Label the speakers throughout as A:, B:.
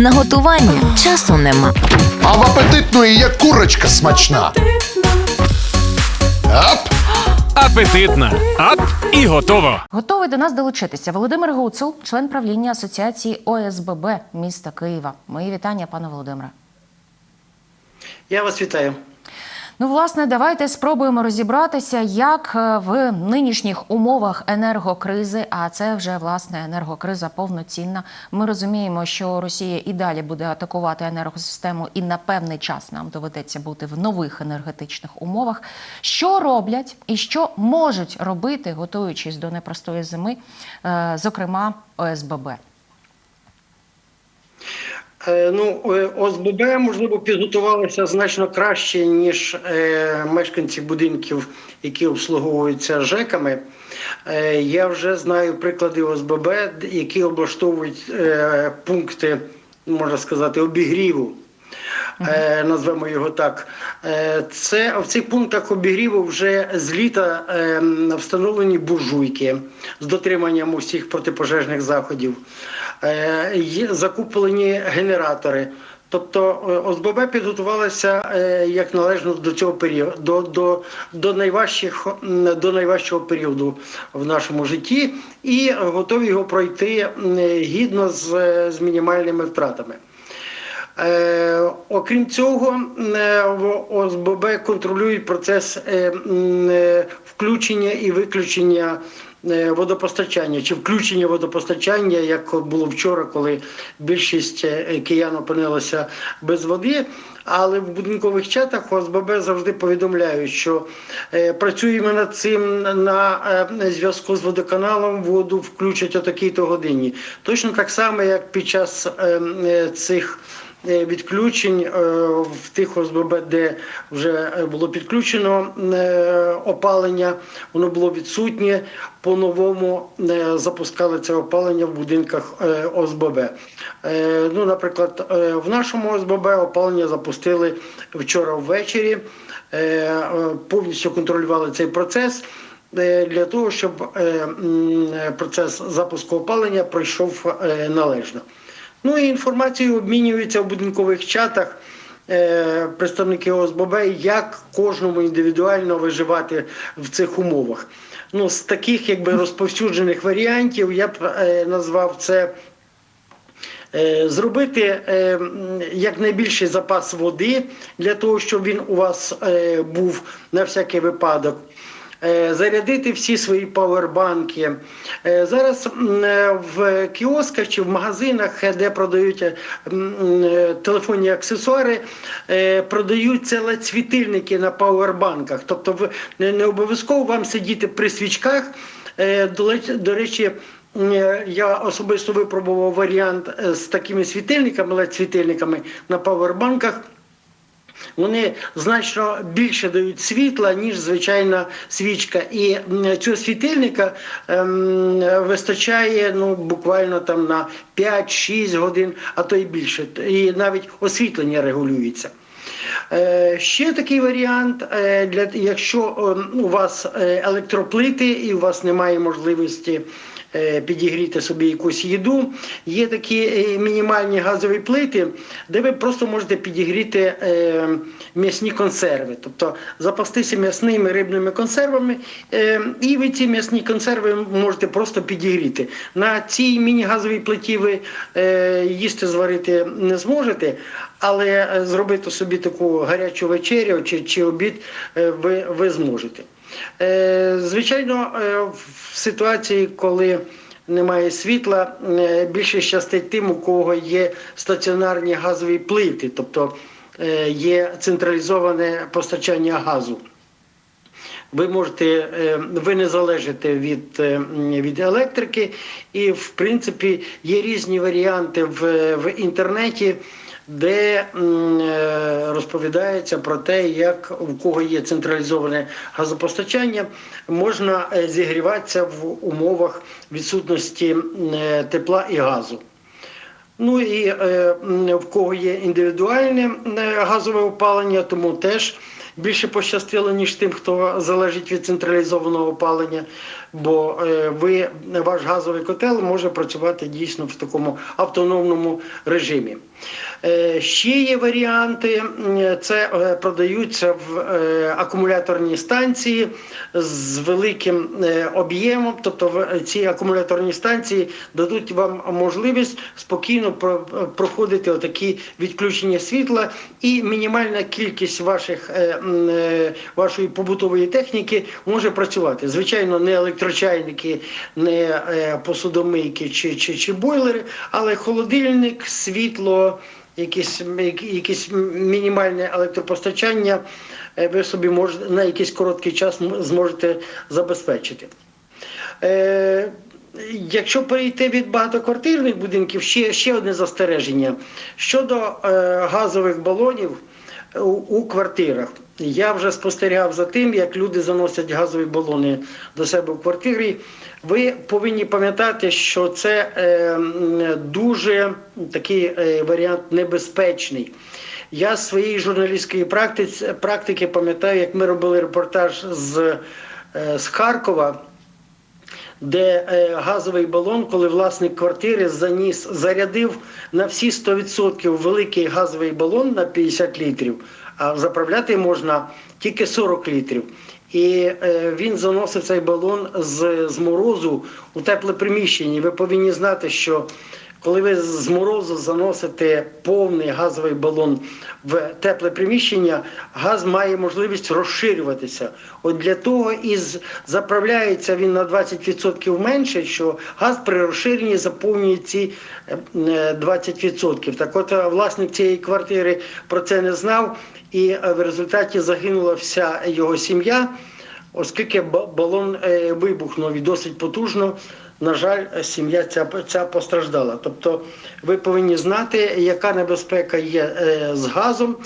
A: На готування часу нема.
B: А в апетитної є курочка смачна. Ап!
C: Апетитна. Ап і готово.
D: Готовий до нас долучитися Володимир Гуцул, член правління Асоціації ОСББ міста Києва. Мої вітання, пане Володимире.
E: Я вас вітаю.
D: Ну, власне, давайте спробуємо розібратися, як е, в нинішніх умовах енергокризи, а це вже власне енергокриза повноцінна. Ми розуміємо, що Росія і далі буде атакувати енергосистему, і на певний час нам доведеться бути в нових енергетичних умовах. Що роблять і що можуть робити, готуючись до непростої зими, е, зокрема ОСББ?
E: Е, Ну, е, ОСББ, можливо, підготувалися значно краще, ніж е, мешканці будинків, які обслуговуються ЖЕКами. Я вже знаю приклади ОСББ, які облаштовують пункти, можна сказати, обігріву. Е, назвемо його так. Е, Це в цих пунктах обігріву вже з літа е, встановлені буржуйки з дотриманням усіх протипожежних заходів. Е, закуплені генератори. Тобто ОСББ підготувалася як належно до цього періоду, до, до, до, найважчих, до найважчого періоду в нашому житті і готові його пройти гідно з, з мінімальними втратами. Окрім цього, е, в ОСББ контролюють процес е, е, включення і виключення водопостачання чи включення водопостачання, як було вчора, коли більшість киян опинилася без води. Але в будинкових чатах ОСББ завжди повідомляють, що працюємо над цим на зв'язку з водоканалом, воду включать о такій-то годині. Точно так само, як під час е, е, цих відключень е, в тих ОСББ, де вже е, було підключено е, опалення, воно було відсутнє. По-новому е, запускали це опалення в будинках е, ОСББ. Е, Ну, наприклад, е, в нашому ОСББ опалення запустили вчора ввечері, е, е, повністю контролювали цей процес. е, Для того щоб е, процес запуску опалення пройшов е, належно. Ну і інформацією обмінюються в будинкових чатах е, представники ОСББ, як кожному індивідуально виживати в цих умовах. Ну, з таких якби розповсюджених варіантів я б е, назвав це. Е, Зробити е, якнайбільший запас води для того, щоб він у вас е, був на всякий випадок. Е, Зарядити всі свої павербанки. Е, Зараз е, в кіосках чи в магазинах, де продають телефонні аксесуари, продаються LED-світильники на павербанках. Тобто не обов'язково вам сидіти при свічках. До речі, Я особисто випробував варіант з такими світильниками, LED-світильниками на павербанках. Вони значно більше дають світла, ніж звичайна свічка. І цього світильника ем, вистачає ну, буквально там на 5-6 годин, а то й більше. І навіть освітлення регулюється. Е, Ще такий варіант, е, для, якщо е, у вас е, електроплити і у вас немає можливості підігріти собі якусь їду, є такі е, мінімальні газові плити, де ви просто можете підігріти е, м'ясні консерви, тобто запастися м'ясними рибними консервами, е, і ви ці м'ясні консерви можете просто підігріти. На цій міні-газовій плиті ви е, їсти зварити не зможете, але е, зробити собі таку гарячу вечерю чи, чи обід е, ви, ви зможете. Е, Звичайно, е, в ситуації, коли немає світла, е, більше щастить тим, у кого є стаціонарні газові плити, тобто є централізоване постачання газу. Ви можете, ви не залежите від, від електрики, і в принципі є різні варіанти в, в інтернеті, де е, розповідається про те, як у кого є централізоване газопостачання, можна е, зігріватися в умовах відсутності е, тепла і газу. Ну і в кого є індивідуальне газове опалення, тому теж більше пощастило, ніж тим, хто залежить від централізованого опалення. бо ви ваш газовий котел може працювати дійсно в такому автономному режимі. Е, Ще є варіанти, це е, продаються в е, акумуляторні станції з великим об'ємом. Тобто ці акумуляторні станції дадуть вам можливість спокійно проходити отакі відключення світла, і мінімальна кількість ваших, вашої побутової техніки може працювати. Звичайно, не електрочайники, не посудомийки чи, чи, чи бойлери, але холодильник, світло, якісь, якісь мінімальне електропостачання е, ви собі можете на якийсь короткий час зможете забезпечити. Е, Якщо перейти від багатоквартирних будинків, ще, ще одне застереження щодо е, газових балонів у, у квартирах. Я вже спостерігав за тим, як люди заносять газові балони до себе в квартирі. Ви повинні пам'ятати, що це е, дуже такий е, варіант небезпечний. Я з своєї журналістської практиці, практики пам'ятаю, як ми робили репортаж з, е, з Харкова де е, газовий балон, коли власник квартири заніс, зарядив на всі 100% великий газовий балон на 50 літрів, а заправляти можна тільки 40 літрів. І е, він заносив цей балон з, з морозу у тепле приміщення. Ви повинні знати, що коли ви з морозу заносите повний газовий балон в тепле приміщення, газ має можливість розширюватися. От для того і заправляється він на 20% менше, що газ при розширенні заповнює ці е, е, 20%. Так от е, власник цієї квартири про це не знав, і е, в результаті загинула вся його сім'я, оскільки ба- балон е, вибухнув і досить потужно. На жаль, сім'я ця, ця постраждала. Тобто ви повинні знати, яка небезпека є е, з газом,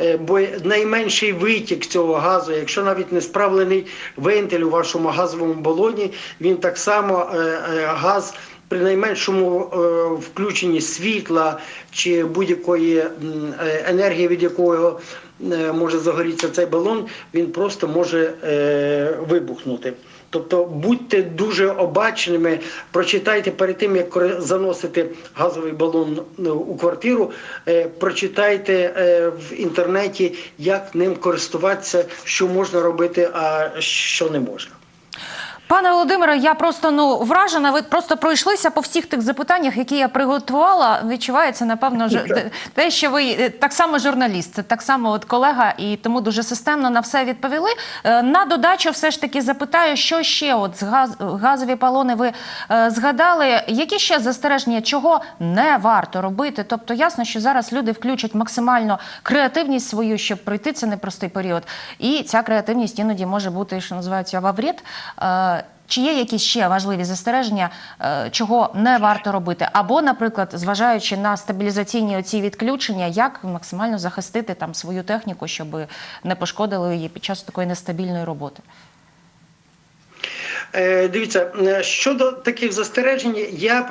E: е, бо найменший витік цього газу, якщо навіть не справлений вентиль у вашому газовому балоні, він так само е, газ. При найменшому включенні світла чи будь-якої енергії, від якого може загорітися цей балон, він просто може вибухнути. Тобто будьте дуже обачними, прочитайте перед тим, як заносити газовий балон ну, у квартиру, е, прочитайте е, в інтернеті, як ним користуватися, що можна робити, а що не можна.
D: Пане Володимире, я просто ну вражена. Ви просто пройшлися по всіх тих запитаннях, які я приготувала. Відчувається, напевно, ж те- що ви е, так само журналіст, це так само от колега, і тому дуже системно на все відповіли. Е, На додачу, все ж таки запитаю, що ще от з газ газові балони ви е, згадали. Які ще застереження, чого не варто робити? Тобто, ясно, що зараз люди включать максимально креативність свою, щоб пройти цей непростий період. І ця креативність іноді може бути, що називається ваврід. Е, Чи є якісь ще важливі застереження, е, чого не варто робити? Або, наприклад, зважаючи на стабілізаційні оці відключення, як максимально захистити там свою техніку, щоб не пошкодили її під час такої нестабільної роботи?
E: Е, Дивіться, е, щодо таких застережень, я б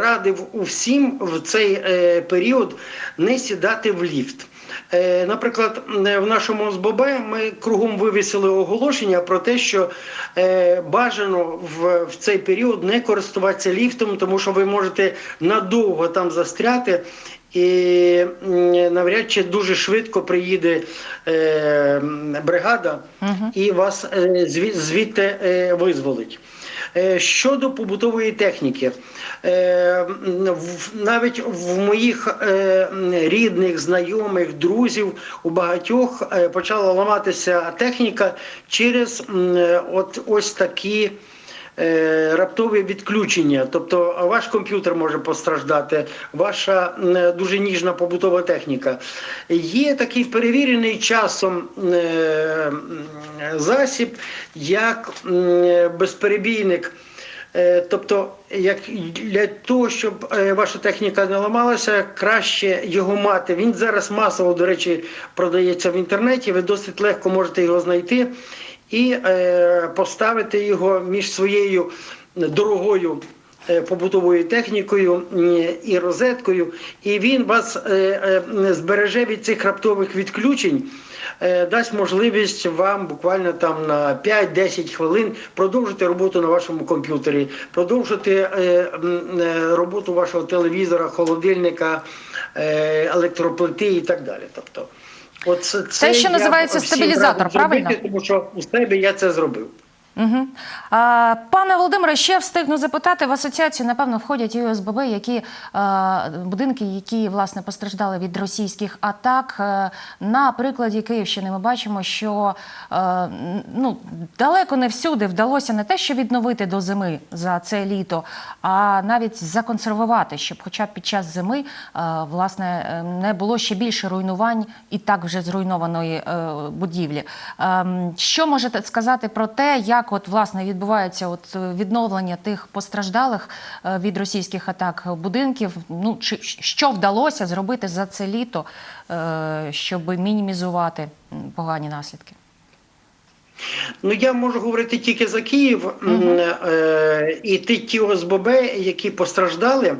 E: радив усім в цей період не сідати в ліфт. Е, Наприклад, в нашому ОСББ ми кругом вивісили оголошення про те, що е, бажано в, в цей період не користуватися ліфтом, тому що ви можете надовго там застряти. І навряд чи дуже швидко приїде е, бригада і вас е, зві- звідти е, визволить. Е, Щодо побутової техніки, е, навіть в моїх е, рідних, знайомих, друзів у багатьох почала ламатися техніка через от ось такі. Е, Раптові відключення, тобто ваш комп'ютер може постраждати, ваша дуже ніжна побутова техніка. Є такий перевірений часом е, засіб, як безперебійник. Е, Тобто, як для того, щоб е, ваша техніка не ламалася, краще його мати. Він зараз масово, до речі, продається в інтернеті. Ви досить легко можете його знайти і е, поставити його між своєю дорогою е, побутовою технікою і розеткою, і він вас е, збереже від цих раптових відключень. Дасть можливість вам буквально там на 5-10 хвилин продовжити роботу на вашому комп'ютері, продовжити роботу вашого телевізора, холодильника, електроплити і так далі. Тобто, от це,
D: Те, що
E: я
D: називається стабілізатор,
E: зробити,
D: правильно?
E: Тому що у себе я це зробив.
D: Угу. А, пане Володимире, ще встигну запитати в асоціацію. Напевно, входять і ОСББ, які а, будинки, які власне постраждали від російських атак. Е, На прикладі Київщини ми бачимо, що е, н- ну далеко не всюди вдалося не те, що відновити до зими за це літо, а навіть законсервувати, щоб, хоча б під час зими, е, власне, е, не було ще більше руйнувань і так вже зруйнованої е, будівлі. Ем, Що можете сказати про те, як от власне відбувається от е, відновлення тих постраждалих е, від російських атак будинків? Ну чи що вдалося зробити за це літо, е, щоб мінімізувати погані наслідки?
E: Ну я можу говорити тільки за Київ е, і ті, ті ОСББ, які постраждали,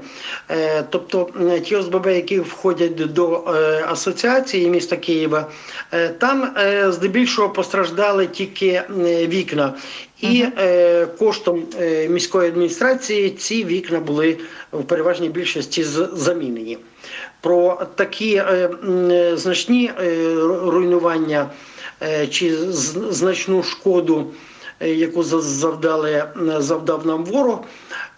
E: е, тобто ті ОСББ, які входять до е, асоціації міста Києва, е, там е, здебільшого постраждали тільки вікна. І е, коштом е, міської адміністрації ці вікна були в переважній більшості замінені. Про такі е, е, значні е, руйнування е, чи з- значну шкоду, е, яку за- завдали, е, завдав нам ворог.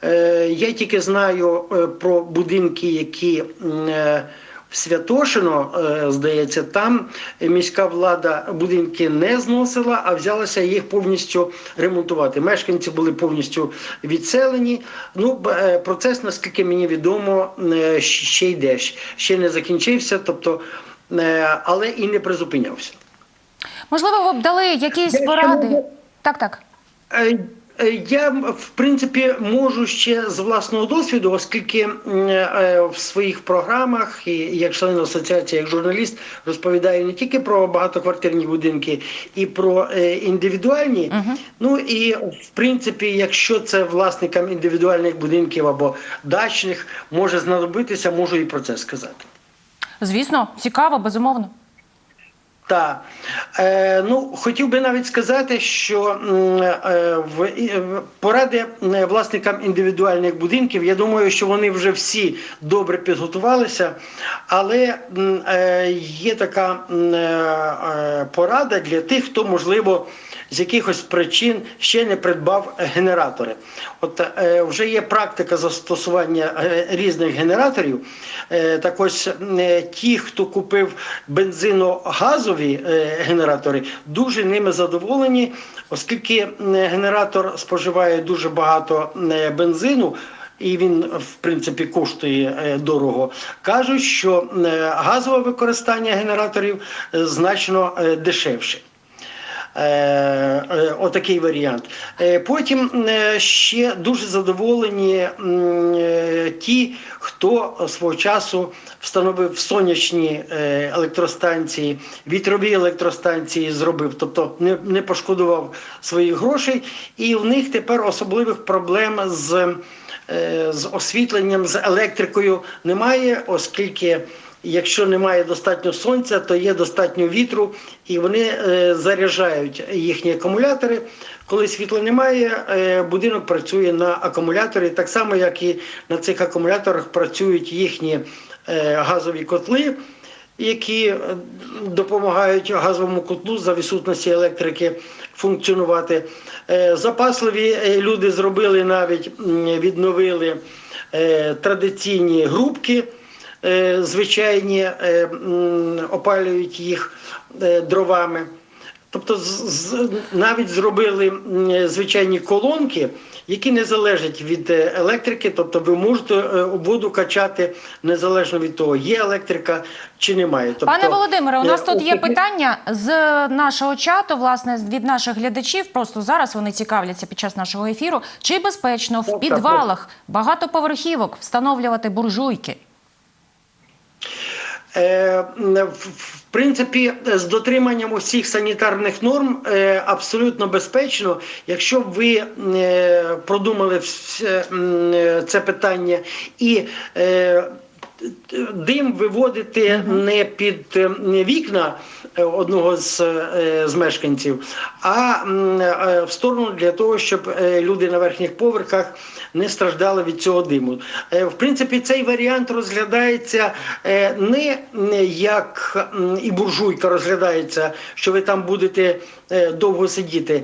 E: Е, Я тільки знаю е, про будинки, які е, Святошино, е, здається, там міська влада будинки не зносила, а взялася їх повністю ремонтувати. Мешканці були повністю відселені. Ну, б- е, процес, наскільки мені відомо, е, ще йде, ще не закінчився, тобто, але і не призупинявся.
D: Можливо, ви б дали якісь поради? Так, так.
E: Е, Я в принципі можу ще з власного досвіду, оскільки е, в своїх програмах і як член асоціації, як журналіст, розповідаю не тільки про багатоквартирні будинки і про е, індивідуальні. Ну і в принципі, якщо це власникам індивідуальних будинків або дачних може знадобитися, можу і про це сказати.
D: Звісно, цікаво, безумовно.
E: Так. Е, ну, хотів би навіть сказати, що е, в, в- поради е, власникам індивідуальних будинків, я думаю, що вони вже всі добре підготувалися, але е, є така е, е, порада для тих, хто, можливо, з якихось причин ще не придбав генератори. От е, вже є практика застосування е, різних генераторів. Е, так ось е, ті, хто купив бензино-газові е, генератори, дуже ними задоволені, оскільки е, генератор споживає дуже багато е, бензину. І він, в принципі, коштує е, дорого. Кажуть, що е, газове використання генераторів е, значно дешевше. Е, е, Отакий варіант. Е, Потім ще дуже задоволені ті, хто свого часу встановив сонячні електростанції, вітрові електростанції зробив, тобто не, пошкодував своїх грошей, і в них тепер особливих проблем з, з освітленням, з електрикою немає, оскільки. Якщо немає достатньо сонця, то є достатньо вітру, і вони е, заряджають їхні акумулятори. Коли світла немає, е, будинок працює на акумуляторі, так само, як і на цих акумуляторах працюють їхні е, газові котли, які допомагають газовому котлу за відсутності електрики функціонувати. Запасливі люди зробили навіть відновили традиційні грубки звичайні, е, опалюють їх е, дровами. Тобто навіть зробили звичайні колонки, які не залежать від е, електрики, тобто ви можете е, воду качати незалежно від того, є електрика чи немає. Тобто,
D: Пане Володимире, у нас
E: е,
D: тут є питання з нашого чату, власне, від наших глядачів. Просто зараз вони цікавляться під час нашого ефіру. Чи безпечно в підвалах багатоповерхівок встановлювати буржуйки?
E: Е, в- принципі, з дотриманням усіх санітарних норм е, абсолютно безпечно. Якщо ви е, продумали це питання і дим виводити не під е, вікна е, одного з, е, з мешканців, а в сторону для того, щоб люди на верхніх поверхах не страждали від цього диму. В принципі, цей варіант розглядається не як і буржуйка розглядається, що ви там будете довго сидіти.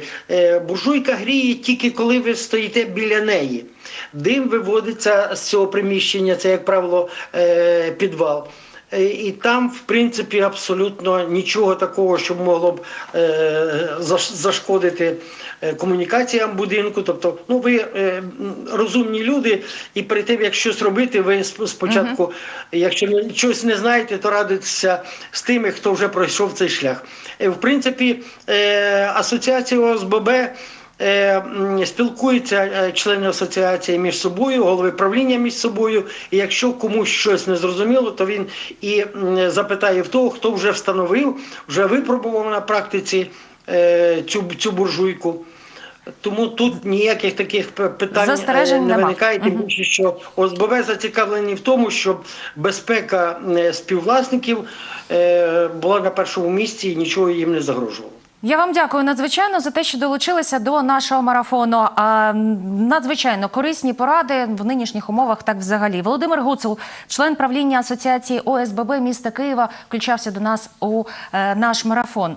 E: Буржуйка гріє тільки коли ви стоїте біля неї. Дим виводиться з цього приміщення, це, як правило, е, підвал. Е, І там, в принципі, абсолютно нічого такого, що могло б е, зашкодити комунікаціям будинку. Тобто, ну ви е, розумні люди, і перед тим, як щось робити, ви сп- спочатку, якщо щось не знаєте, то радитеся з тими, хто вже пройшов цей шлях. В принципі, е, асоціація ОСББ. Е, Спілкуються е, члени асоціації між собою, голови правління між собою. І якщо комусь щось не зрозуміло, то він і запитає в того, хто вже встановив, вже випробував на практиці е, цю, цю буржуйку. Тому тут ніяких таких питань не
D: нема.
E: виникає, тим більше, що ОСББ зацікавлені в тому, щоб безпека співвласників була на першому місці і нічого їм не загрожувало.
D: Я вам дякую надзвичайно за те, що долучилися до нашого марафону. Надзвичайно корисні поради в нинішніх умовах. Так, взагалі, Володимир Гуцул, член правління асоціації ОСББ міста Києва, включався до нас у е, наш марафон.